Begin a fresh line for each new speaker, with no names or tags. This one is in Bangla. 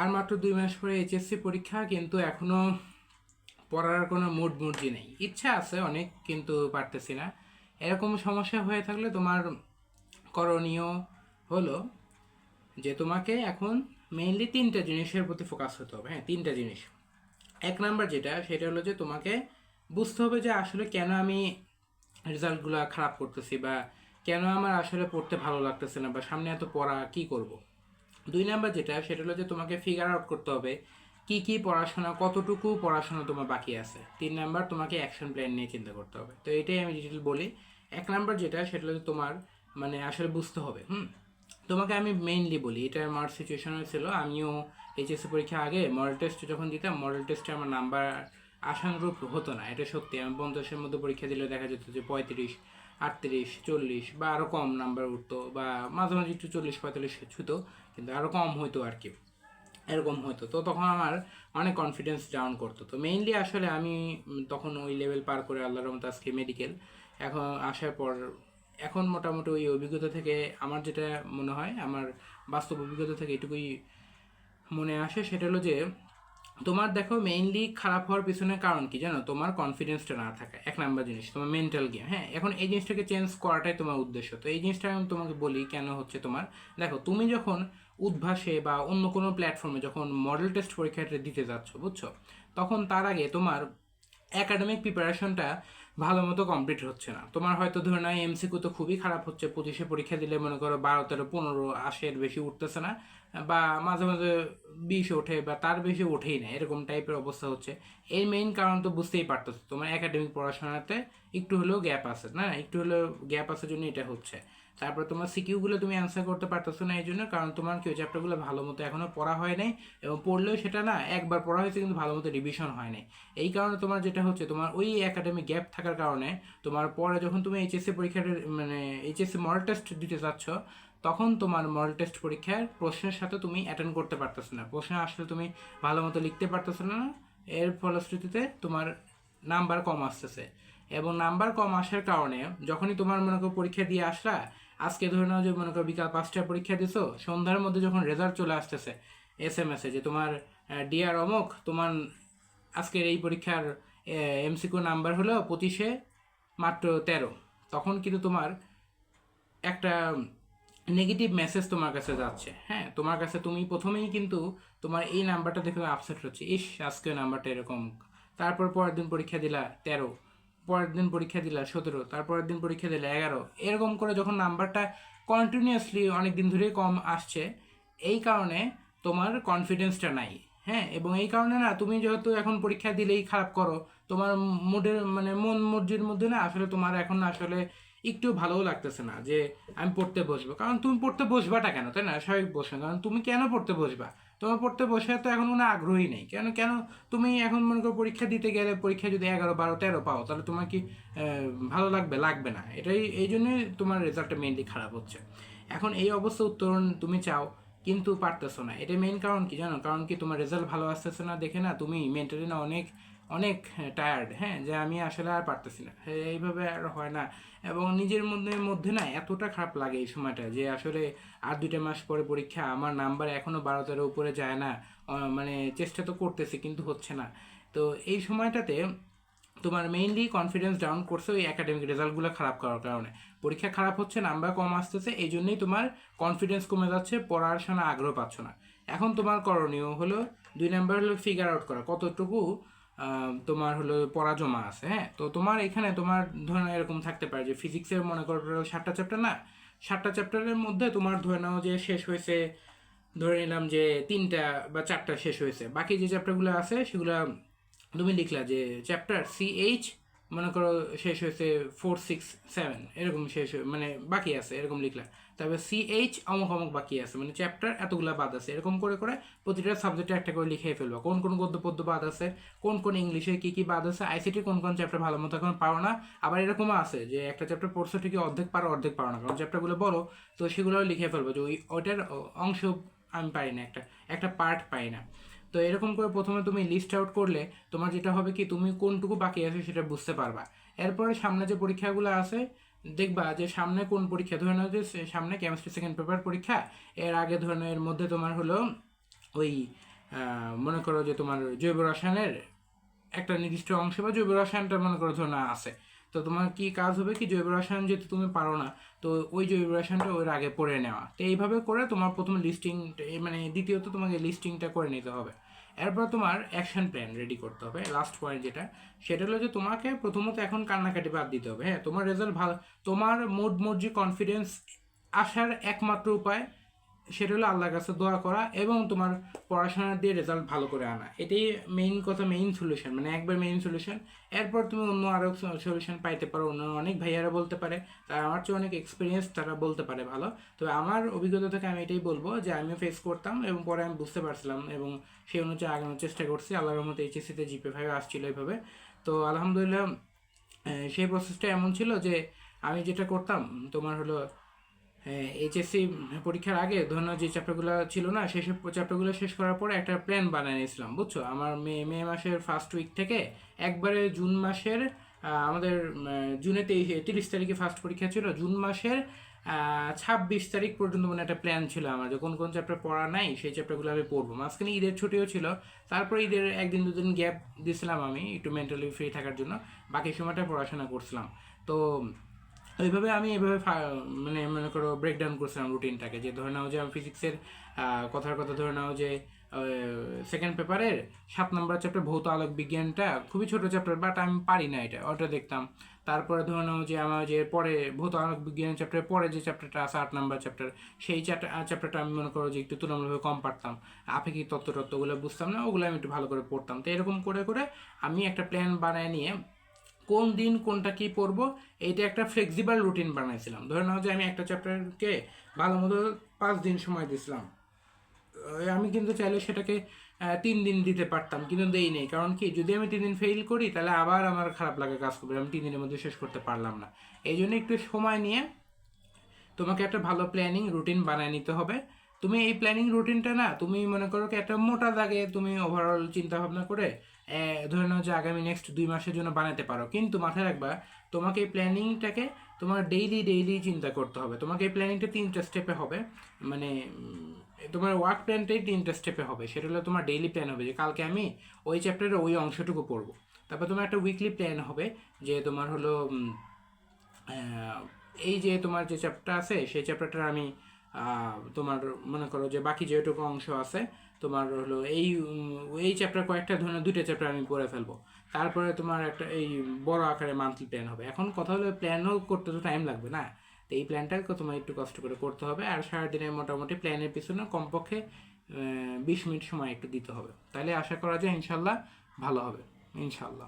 আর মাত্র দুই মাস পরে এইচএসসি পরীক্ষা, কিন্তু এখনও পড়ার কোনো মুড মুরজি নেই। ইচ্ছা আছে অনেক, কিন্তু পারতেছি না। এরকম সমস্যা হয়ে থাকলে তোমার করণীয় হলো যে তোমাকে এখন মেইনলি তিনটা জিনিসের প্রতি ফোকাস হতে হবে। হ্যাঁ তিনটা জিনিস। এক নাম্বার যেটা, সেটা হলো যে তোমাকে বুঝতে হবে যে আসলে কেন আমি রেজাল্টগুলো খারাপ করতেছি বা কেন আমার আসলে পড়তে ভালো লাগতেছে না বা সামনে এত পড়া কি করব। দুই নাম্বার যেটা, সেটা হলো যে তোমাকে ফিগার আউট করতে হবে কি কি পড়াশোনা, কতটুকু পড়াশোনা তোমার বাকি আছে। তিন নাম্বার তোমাকে অ্যাকশন প্ল্যান নিয়ে চিন্তা করতে হবে। তো এটাই আমি ডিটেল বলি। এক নাম্বার যেটা, সেটা হলো তোমার মানে আসলে বুঝতে হবে, হুম? তোমাকে আমি মেইনলি বলি, এটা আমার সিচুয়েশন হয়েছিল আমিও এইচএসসি পরীক্ষা আগে মডেল টেস্ট যখন দিতাম মডেল টেস্টে আমার নাম্বার আশানুরূপ হতো না, এটা সত্যি। আমি পঞ্চাশের মধ্যে পরীক্ষা দিলে দেখা যেত যে পঁয়ত্রিশ, আটত্রিশ, চল্লিশ বা আরও কম নাম্বার উঠতো বা মাঝে মাঝে একটু চল্লিশ, পঁয়তাল্লিশ ছুতো। কিন্তু আরও কম হইতো আর কি। এরকম হতো তো তখন আমার অনেক কনফিডেন্স ডাউন করতো। তো মেইনলি আসলে আমি তখন ওই লেভেল পার করে আল্লাহ রহমত আজকে মেডিকেল এখন আসার পর এখন মোটামুটি ওই অভিজ্ঞতা থেকে আমার যেটা মনে হয়, আমার বাস্তব অভিজ্ঞতা থেকে এটুকুই মনে আসে, সেটা হলো যে তোমার দেখো মেইনলি খারাপ হওয়ার পিছনে কারণ কি জানো? তোমার কনফিডেন্সটা না থাকা এক নাম্বার জিনিস, তোমার মেন্টাল গেম হ্যাঁ এখন এই জিনিসটাকে চেঞ্জ করাটাই তোমার উদ্দেশ্য। তো এই জিনিসটা আমি তোমাকে বলি কেন হচ্ছে তোমার, দেখো তুমি যখন উদ্ভাসে বা অন্য কোনো প্ল্যাটফর্মে যখন মডেল টেস্ট পরীক্ষাটা দিতে যাচ্ছ, বুঝছ? তখন তার আগে তোমার একাডেমিক প্রিপারেশনটা ভালো মতো কমপ্লিট হচ্ছে না। তোমার হয়তো ধরে নাও এমসিকিউ তো খুবই খারাপ হচ্ছে। পঁচিশে পরীক্ষা দিলে মনে করো বারো, তেরো, পনেরো, আশের বেশি উঠতেছে না। বা মাঝে মাঝে বিশ ওঠে বা তার বেশি ওঠেই না, এরকম টাইপের অবস্থা হচ্ছে। এর মেইন কারণ তো বুঝতেই পারতেছো, তোমার একাডেমিক পড়াশোনাতে একটু হলেও গ্যাপ আছে, না? একটু হলেও গ্যাপ আসার জন্য এটা হচ্ছে। তারপর তোমার সিকিউগুলো তুমি অ্যান্সার করতে পারতেছো না এই জন্য কারণ তোমার কি ওই চ্যাপ্টারগুলো ভালো মতো এখনও পড়া হয় নাই এবং পড়লেও সেটা না একবার পড়া হয়েছে কিন্তু ভালো মতো রিভিশন হয় নাই। এই কারণে তোমার যেটা হচ্ছে, তোমার ওই একাডেমিক গ্যাপ থাকার কারণে তোমার পরে যখন তুমি এইচএসসি পরীক্ষাটা মানে এইচএসসি মডেল টেস্ট দিতে যাচ্ছ তখন তোমার মডেল টেস্ট পরীক্ষার প্রশ্নের সাথে তুমি অ্যাটেন্ড করতে পারতেছো না। প্রশ্ন আসলে তুমি ভালো মতো লিখতে পারতেছো না, এর ফলশ্রুতিতে তোমার নাম্বার কম আসতেছে। এবং নাম্বার কম আসার কারণে যখনই তোমার মনে করো পরীক্ষা দিয়ে আসলা, আজকে ধরে নাও যে মনে করো বিকাল পাঁচটায় পরীক্ষা দিছো, সন্ধ্যার মধ্যে যখন রেজাল্ট চলে আসতেছে এস এম এসে যে তোমার ডিআর অমক, তোমার আজকের এই পরীক্ষার এমসিকিউ নাম্বার হলো পঁচিশে মাত্র তেরো। তখন কিন্তু তোমার একটা নেগেটিভ মেসেজ তোমার কাছে যাচ্ছে। হ্যাঁ তোমার কাছে তুমি প্রথমেই কিন্তু তোমার এই নাম্বারটা দেখে আপসেট হচ্ছে। ইস আজকে নাম্বারটা এরকম। তারপর পরের দিন পরীক্ষা দিলা তেরো, পরের দিন পরীক্ষা দিলা সতেরো, তারপরের দিন পরীক্ষা দিলা এগারো। এরকম করে যখন নাম্বারটা কন্টিনিউয়াসলি অনেক দিন ধরেই কম আসছে, এই কারণে তোমার কনফিডেন্সটা নাই। হ্যাঁ এবং এই কারণে না, তুমি যেহেতু এখন পরীক্ষা দিলেই খারাপ করো, তোমার মুডের মানে মন মর্জির মধ্যে না আসলে তোমার এখন আসলে একটু ভালোও লাগতেছে না যে আমি পড়তে বসবো। কারণ তুমি পড়তে বসবাটা কেন? তাই না? স্বাভাবিক বসবে কারণ তুমি কেন পড়তে বসবা? তোমার পড়তে বসে তো এখন কোনো আগ্রহী নেই। কেন কেন তুমি এখন মনে করো পরীক্ষা দিতে গেলে পরীক্ষা যদি এগারো, বারো, তেরো পাও, তাহলে তোমার কি ভালো লাগবে? লাগবে না। এটাই এই জন্যই তোমার রেজাল্টটা মেনলি খারাপ হচ্ছে। এখন এই অবস্থা উত্তরণ তুমি চাও, কিন্তু পারতেছো না। এটা মেন কারণ কি জানো? কারণ কি তোমার রেজাল্ট ভালো আসতেছে না দেখে না? তুমি মেন্টালি না অনেক অনেক টায়ার্ড হ্যাঁ যে আমি আসলে আর পারতেছি না। হ্যাঁ, এইভাবে আর হয় না। এবং নিজের মধ্যে মধ্যে না এতটা খারাপ লাগে এই সময়টা যে আসলে আর দুইটা মাস পরে পরীক্ষা আমার নাম্বার এখনও বারো তেরো উপরে যায় না। মানে চেষ্টা তো করতেছি কিন্তু হচ্ছে না। তো এই সময়টাতে তোমার মেইনলি কনফিডেন্স ডাউন করছে ওই একাডেমিক রেজাল্টগুলো খারাপ করার কারণে। পরীক্ষা খারাপ হচ্ছে নাম্বার কম আসতেছে এই জন্যই তোমার কনফিডেন্স কমে যাচ্ছে পড়ার সময় আগ্রহ পাচ্ছ না। এখন তোমার করণীয় হলো দুই নাম্বার হলো ফিগার আউট করা। কতটুকু তোমার হলো পড়া জমা আছে হ্যাঁ? তো তোমার এখানে তোমার ধরে এরকম থাকতে পারে যে ফিজিক্সের মনে করো সাতটা চ্যাপ্টার না? সাতটা চ্যাপ্টারের মধ্যে তোমার ধরে নাও যে শেষ হয়েছে, ধরে নিলাম যে তিনটা বা চারটা শেষ হয়েছে। বাকি যে চ্যাপ্টারগুলো আছে সেগুলো তুমি লিখলা যে চ্যাপ্টার সি এইচ মনে করো শেষ হয়েছে ফোর সিক্স সেভেন এরকম শেষ হয়ে- মানে বাকি আছে, এরকম লিখলা। তারপরে সি এইচ অমুক অমুক বাকি আছে মানে চ্যাপ্টার এতগুলা বাদ আছে। এরকম করে করে প্রতিটা সাবজেক্টে একটা করে লিখে ফেলবা। কোন কোন গদ্য পদ্য বাদ আছে, কোন কোন ইংলিশে কী কী বাদ আছে আইসিটি কোন কোন চ্যাপ্টার ভালো মতো এখন পারো না। আবার এরকমও আছে যে একটা চ্যাপ্টার পড়ছো ঠিকই, অর্ধেক পারো অর্ধেক পারো না। কারণ চ্যাপ্টারগুলো বড়, তো সেগুলো লিখে ফেলব যে ওই ওইটার অংশ আমি পারি না, একটা একটা পার্ট পাই না। তো এরকম করে প্রথমে তুমি লিস্ট আউট করলে তোমার যেটা হবে কি, তুমি কোনটুকু বাকি আছে সেটা বুঝতে পারবা। এরপরে সামনে যে পরীক্ষাগুলো আছে, দেখবা যে সামনে কোন পরীক্ষা, ধরে নাও যে সামনে কেমিস্ট্রি সেকেন্ড পেপার পরীক্ষা, এর আগে ধরে নাও এর মধ্যে তোমার হলো ওই মনে করো যে তোমার জৈব রসায়নের একটা নির্দিষ্ট অংশ বা জৈব রসায়নটা মনে করো ধরো আছে। তো তোমার কি কাজ হবে কি, জৈব রসায়ন যেহেতু তুমি পারো না, তো ওই জৈব রসায়নটা ওর আগে পড়ে নেওয়া। তো এইভাবে করে তোমার প্রথম লিস্টিং মানে দ্বিতীয়ত তোমাকে লিস্টিংটা করে নিতে হবে। এরপর তোমার অ্যাকশন প্ল্যান রেডি করতে হবে লাস্ট পয়েন্ট যেটা, সেটা হলো যে তোমাকে প্রথমত এখন কান্নাকাটি বাদ দিতে হবে হ্যাঁ তোমার রেজাল্ট ভালো, তোমার মোট মোট যে কনফিডেন্স আসার একমাত্র উপায় সেটা হলো আল্লাহর কাছে দোয়া করা এবং তোমার পড়াশোনা দিয়ে রেজাল্ট ভালো করে আনা। এটাই মেইন কথা মেইন সলিউশন মানে একবার মেইন সলিউশন এরপর তুমি অন্য আরও সলিউশন পাইতে পারো। অন্য অনেক ভাইয়ারা বলতে পারে, তারা আমার চেয়ে অনেক এক্সপিরিয়েন্স তারা বলতে পারে ভালো। তবে আমার অভিজ্ঞতা থেকে আমি এটাই বলব যে আমিও ফেস করতাম এবং পরে আমি বুঝতে পারছিলাম এবং সেই অনুযায়ী আগানোর চেষ্টা করছি। আল্লাহর মতো এইচএসসিতে জিপে ফাইভ আসছিল এইভাবে তো আলহামদুলিল্লাহ সেই প্রসেসটা এমন ছিল যে আমি যেটা করতাম, তোমার হলো এইচএসসি পরীক্ষার আগে ধরুন যে চ্যাপ্টারগুলো ছিল না, সেই সব চ্যাপ্টারগুলো শেষ করার পরে একটা প্ল্যান বানিয়ে নিয়েছিলাম, বুঝছ? আমার মে মে মাসের ফার্স্ট উইক থেকে একবারে জুন মাসের আমাদের জুনে তেইশ, তিরিশ তারিখে ফার্স্ট পরীক্ষা ছিল, জুন মাসের ছাব্বিশ তারিখ পর্যন্ত মানে একটা প্ল্যান ছিল আমার যে কোন কোন চ্যাপ্টার পড়া নাই, সেই চ্যাপ্টারগুলো আমি পড়ব। মাঝখানে ঈদের ছুটিও ছিল, তারপর ঈদের একদিন, দুদিন গ্যাপ দিয়েছিলাম আমি, একটু মেন্টালি ফ্রি থাকার জন্য, বাকি সময়টা পড়াশোনা করছিলাম। তো এইভাবে আমি এভাবে মানে মনে করো ব্রেকডাউন করছিলাম রুটিনটাকে যে ধরে নাও যে আমি ফিজিক্সের কথার কথা ধরে নাও যে সেকেন্ড পেপারের সাত নম্বর চ্যাপ্টার ভৌত আলোক বিজ্ঞানটা, খুবই ছোটো চ্যাপ্টার বাট আমি পারি না এটা, ওটা দেখতাম। তারপরে ধরে নাও যে আমার যে পরে ভৌত আলোক বিজ্ঞানের চ্যাপ্টারের পরে যে চ্যাপ্টারটা আছে, আট নম্বর চ্যাপ্টার সেই চ্যাপ্টার চ্যাপ্টারটা আমি মনে করো যে একটু তুলনামূলকভাবে কম পারতাম। আপেক্ষিক তত্ত্ব তত্ত্বগুলো বুঝতাম না, ওগুলো আমি একটু ভালো করে পড়তাম। তো এরকম করে করে আমি একটা প্ল্যান বানায় নিয়ে কোন দিন কোনটা কি পড়ব এইটা একটা ফ্লেক্সিবল রুটিন বানাইছিলাম। ধরে নাও যে আমি একটা চ্যাপ্টারকে ভালো মতো পাঁচ দিন সময় দিয়েছিলাম আহ, আমি কিন্তু চাইলে সেটাকে তিন দিন দিতে পারতাম কিন্তু দেই নেই। কারণ কি যদি আমি তিন দিন ফেল করি তাহলে আবার আমার খারাপ লাগে কাজ করবে আমি তিন দিনের মধ্যে শেষ করতে পারলাম না। এই জন্য একটু সময় নিয়ে তোমাকে একটা ভালো প্ল্যানিং রুটিন বানিয়ে নিতে হবে। তুমি এই প্ল্যানিং রুটিনটা না তুমি মনে করো কি একটা মোটা দাগে তুমি ওভারঅল চিন্তা ভাবনা করে ধরে নাও যে আগামী নেক্সট দুই মাসের জন্য বানাতে পারো। কিন্তু মাথায় রাখবা, তোমাকে এই প্ল্যানিংটাকে তোমার ডেইলি ডেইলি চিন্তা করতে হবে। তোমাকে এই প্ল্যানিংটা তিনটা স্টেপে হবে। মানে তোমার ওয়ার্ক প্ল্যানটাই তিনটা স্টেপে হবে। সেটা হলো তোমার ডেইলি প্ল্যান হবে যে কালকে আমি ওই চ্যাপ্টারের ওই অংশটুকু পড়ব। তারপর তোমার একটা উইকলি প্ল্যান হবে যে তোমার হলো এই যে তোমার যে চ্যাপ্টার আছে, সেই চ্যাপ্টারটা আমি তোমার মনে করো যে বাকি যেটুকু অংশ আছে তোমার হলো এই এই চ্যাপ্টার কয়েকটা ধরনের, দুইটা চ্যাপ্টার আমি পড়ে ফেলব। তারপরে তোমার একটা এই বড় আকারে মান্থলি প্ল্যান হবে। এখন কথা হলো প্ল্যানও করতে তো টাইম লাগবে না। তো এই প্ল্যানটাকে তোমার একটু কষ্ট করে করতে হবে, আর সারাদিনে মোটামুটি প্ল্যানের পিছনে কমপক্ষে বিশ মিনিট সময় একটু দিতে হবে। তাহলে আশা করা যায় ইনশাল্লাহ ভালো হবে। ইনশাল্লাহ।